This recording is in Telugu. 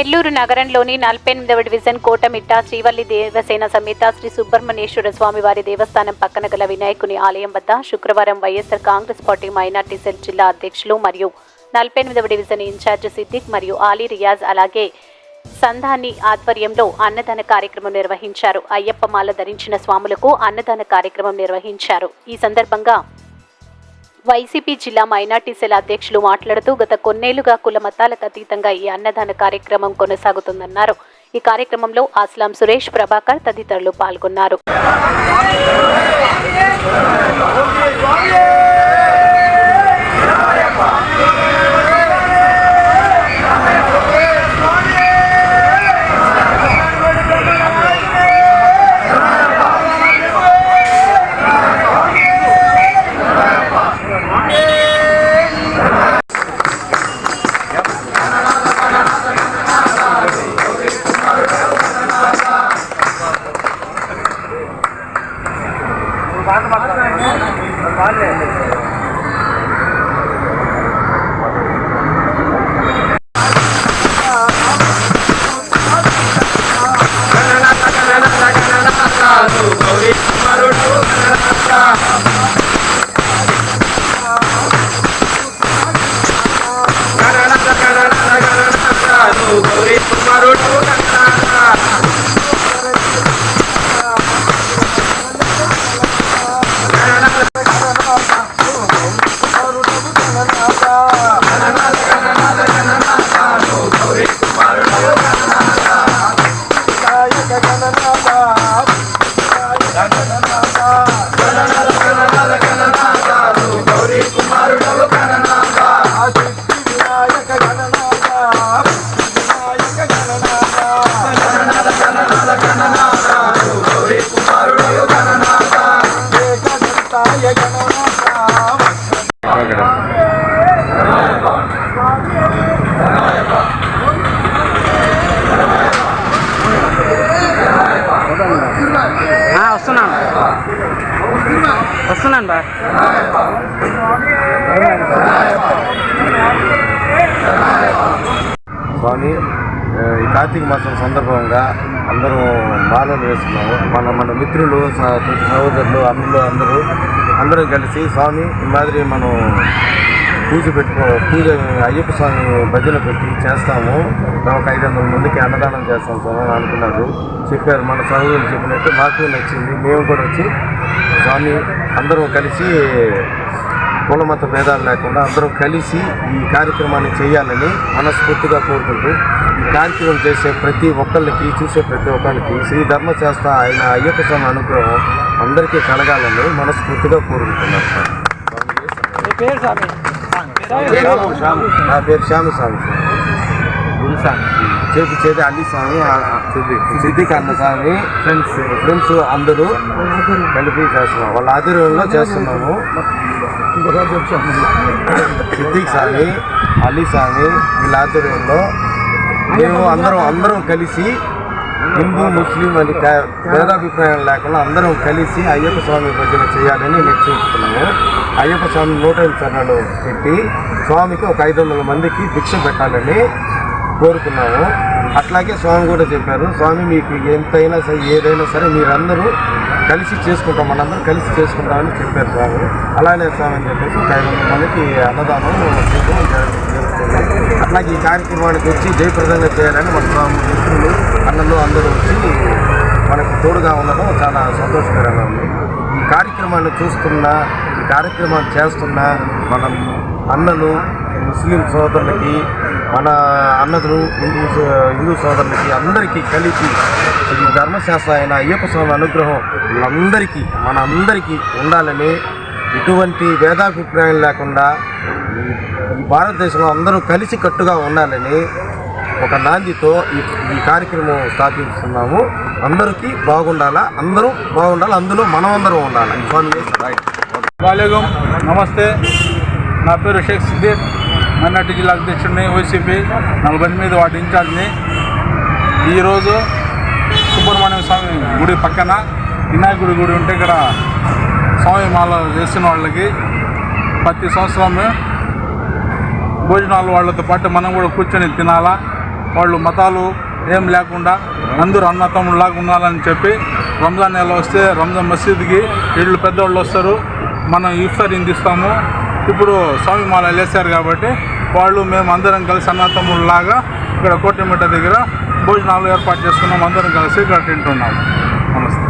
నెల్లూరు నగరంలోని నలభై ఎనిమిదవ డివిజన్ కోటమిట్ట శ్రీవల్లి దేవసేన సమేత శ్రీ సుబ్రహ్మణ్యేశ్వర స్వామి వారి దేవస్థానం పక్కన గల వినాయకుని ఆలయం వద్ద శుక్రవారం YSR Congress party minority cell జిల్లా అధ్యక్షులు మరియు నలభై ఎనిమిదవ డివిజన్ ఇన్ఛార్జ్ సిద్దిక్ మరియు ఆలీ రియాజ్ అలాగే సంధాని ఆధ్వర్యంలో అన్నదాన కార్యక్రమం నిర్వహించారు. అయ్యప్ప మాల ధరించిన స్వాములకు అన్నదాన కార్యక్రమం నిర్వహించారు. ఈ సందర్భంగా వైసీపీ జిల్లా మైనార్టీ సెల్ అధ్యక్షులు మాట్లాడుతూ గత కొన్నేళ్ళుగా కుల మతాలకు అతీతంగా ఈ అన్నదాన కార్యక్రమం కొనసాగుతుందన్నారు. ఈ కార్యక్రమంలో ఆస్లాం సురేష్ ప్రభాకర్ తదితరులు పాల్గొన్నారు. Mann, వస్తున్నాను. వస్తున్నాను బా. స్వామి ఈ కార్తీక మాసం సందర్భంగా అందరూ మాలలు వేస్తున్నాము మన మన మిత్రులు సహోదరులు అన్నలు అందరూ అందరూ కలిసి స్వామి ఈ మాదిరి మనం పూజ పెట్టుకో పూజ అయ్యప్ప స్వామి భజన పెట్టి చేస్తాము. ఒక ఐదు వందల మందికి అన్నదానం చేస్తాం స్వామి అని అనుకున్నారు. చెప్పారు మన సహోదరులు చెప్పినట్టు మాకు నచ్చింది. మేము కూడా వచ్చి స్వామి అందరం కలిసి కులమత భేదాలు లేకుండా అందరం కలిసి ఈ కార్యక్రమాన్ని చేయాలని మనస్ఫూర్తిగా కోరుకుంటూ కార్యక్రమం చేసే ప్రతి ఒక్కళ్ళకి చూసే ప్రతి ఒక్కరికి శ్రీ ధర్మశాస్త్ర ఆయన అయ్యప్ప స్వామి అనుగ్రహం అందరికీ కలగాలని మనస్ఫూర్తిగా కోరుకుంటున్నాను సార్. నీ పేరు స్వామి శ్యామస్వామి సార్ చేతి చేతి అల్లి స్వామి అన్న స్వామి ఫ్రెండ్స్ ఫ్రెండ్స్ అందరూ కలిపి చేస్తున్నాం. వాళ్ళ ఆధ్వర్యంలో చేస్తున్నాము. సిద్దిక్ స్వామి అలీ స్వామి వీళ్ళ ఆధ్వర్యంలో మేము అందరం అందరం కలిసి హిందూ ముస్లిం అని కా- భేదాభిప్రాయం లేకుండా అందరం కలిసి అయ్యప్ప స్వామి భజన చేయాలని నిశ్చయించుకున్నాము అయ్యప్ప స్వామి నూట ఎనిమిది చరణాలు పెట్టి స్వామికి ఒక ఐదు వందల మందికి దీక్ష పెట్టాలని కోరుకున్నాము. అట్లాగే స్వామి కూడా చెప్పారు స్వామి మీకు ఎంతైనా సరే ఏదైనా సరే మీరందరూ కలిసి చేసుకుంటాం మనందరం కలిసి చేసుకుంటామని చెప్పారు స్వామి. అలానే స్వామి అని చెప్పేసి ఒక ఐదు వందల మందికి అన్నదానం జరుగుతుంది అట్లాగే ఈ కార్యక్రమానికి వచ్చి జయప్రదంగా చేయాలని మన మిత్రులు అన్నలు అందరూ వచ్చి మనకు తోడుగా ఉండడం చాలా సంతోషకరంగా ఉంది. ఈ కార్యక్రమాన్ని చూస్తున్న ఈ కార్యక్రమాన్ని చేస్తున్న మన అన్నలు ముస్లిం సోదరులకి మన అన్నదులు హిందూ హిందూ సోదరులకి అందరికీ కలిపి ఈ ధర్మశాస్త్ర అయిన అయ్యప్ప స్వామి అనుగ్రహం వీళ్ళందరికీ మన అందరికీ ఉండాలని ఎటువంటి భేదాభిప్రాయం లేకుండా ఈ- భారతదేశంలో అందరూ కలిసి కట్టుగా ఉండాలని ఒక నాందితో ఈ ఈ కార్యక్రమం స్థాపిస్తున్నాము అందరికీ బాగుండాలా? అందరూ బాగుండాలి? అందులో మనమందరం ఉండాలి? బాలేగం వాలేగం. నమస్తే. నా పేరు షేక్ సిద్దిక్. మైనార్టీ జిల్లా అధ్యక్షుడిని వైసీపీ నలభై ఎనిమిది వాటి ఇన్ఛార్జ్ని. ఈరోజు సుబ్రహ్మణ్యం స్వామి గుడి పక్కన వినాయకుడి గుడి ఉంటే ఇక్కడ స్వామి మాల వాళ్ళకి ప్రతి సంవత్సరం భోజనాలు వాళ్ళతో పాటు మనం కూడా కూర్చొని తినాలా. వాళ్ళు మతాలు ఏం లేకుండా అందరూ అన్నతమ్ముళ్ళలాగా ఉండాలని చెప్పి రంజాన్ నెల వస్తే రంజాన్ మసీద్కి వీళ్ళు పెద్దవాళ్ళు వస్తారు. మనం ఇఫ్తార్ ఇందిస్తాము. ఇప్పుడు స్వామి మాల కాబట్టి వాళ్ళు మేము అందరం కలిసి అన్నతమ్ముళ్ళలాగా ఇక్కడ కోటిమిట దగ్గర భోజనాలు ఏర్పాటు చేసుకున్నాం. అందరం కలిసి ఇక్కడ తింటున్నాము నమస్తే.